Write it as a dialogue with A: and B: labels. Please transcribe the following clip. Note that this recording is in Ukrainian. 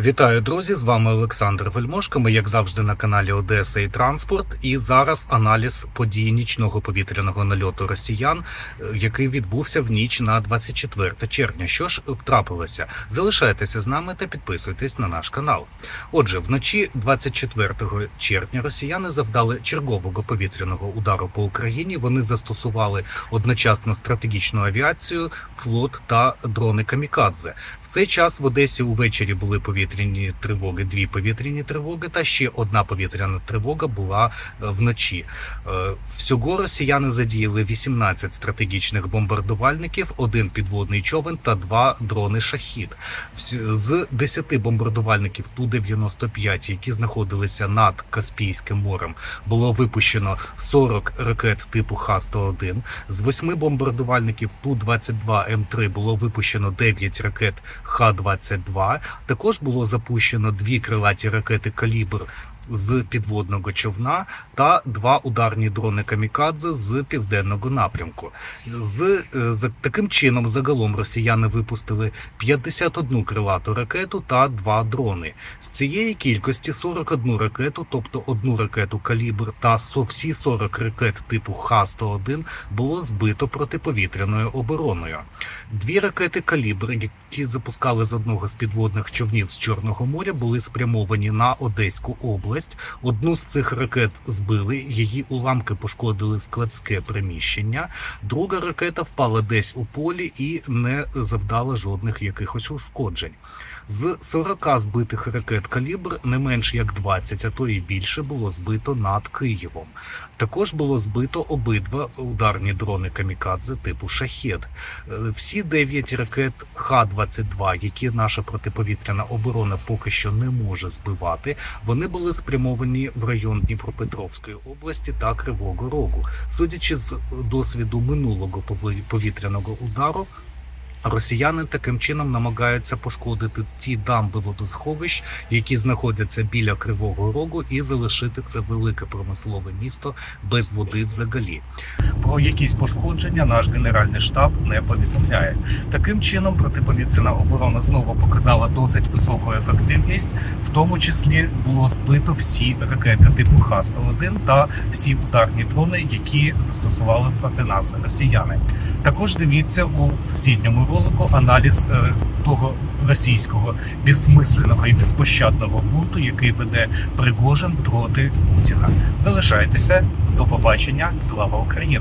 A: Вітаю, друзі! З вами Олександр Вельмошко. Ми, як завжди, на каналі Одеса і Транспорт. І зараз аналіз подій нічного повітряного нальоту росіян, е, який відбувся в ніч на 24 червня. Що ж трапилося? Залишайтеся з нами та підписуйтесь на наш канал. Отже, вночі 24 червня росіяни завдали чергового повітряного удару по Україні. Вони застосували одночасно стратегічну авіацію, флот та дрони камікадзе. В цей час в Одесі увечері були повітряні тривоги, дві повітряні тривоги, та ще одна повітряна тривога була е, вночі. Е, Всього росіяни задіяли 18 стратегічних бомбардувальників, один підводний човен та два дрони шахід. З 10 бомбардувальників Ту-95, які знаходилися над Каспійським морем, було випущено 40 ракет типу Х-101. З 8 бомбардувальників Ту-22М3 було випущено 9 ракет Х-22. Також було запущено дві крилаті ракети Калібр з підводного човна та два ударні дрони Камікадзе з південного напрямку. З е, за таким чином загалом росіяни випустили 51 крилату ракету та два дрони. З цієї кількості 41 ракету, тобто одну ракету калібр та всі 40 ракет типу Х-101 було збито протиповітряною обороною. Дві ракети калібр, які запускали з одного з підводних човнів з Чорного моря, були спрямовані на Одеську область. Одну з цих ракет збили, її уламки пошкодили складське приміщення. Друга ракета впала десь у полі і не завдала жодних якихось ушкоджень. З 40 збитих ракет калібр не менш як 20, а то і більше було збито над Києвом. Також було збито обидва ударні дрони камікадзе типу шахет. Е, Всі 9 ракет Х-22, які наша протиповітряна оборона поки що не може збивати, вони були спрямовані в район Дніпропетровської області та Кривого Рогу. Судячи з досвіду минулого повітряного удару. Росіяни таким чином намагаються пошкодити ті дамби водосховищ, які знаходяться біля Кривого Рогу, і залишити це велике промислове місто без води взагалі. Про якісь пошкодження наш генеральний штаб не повідомляє. Таким чином, протиповітряна оборона знову показала досить високу ефективність, в тому числі було збито всі ракети типу Х-101 та всі ударні дрони, які застосували проти нас росіяни. Також дивіться у сусідньому ролику аналіз е, того російського безсмисленого і безпощадного бунту, який веде Пригожин проти Путіна. Залишайтеся до побачення. Слава Україні!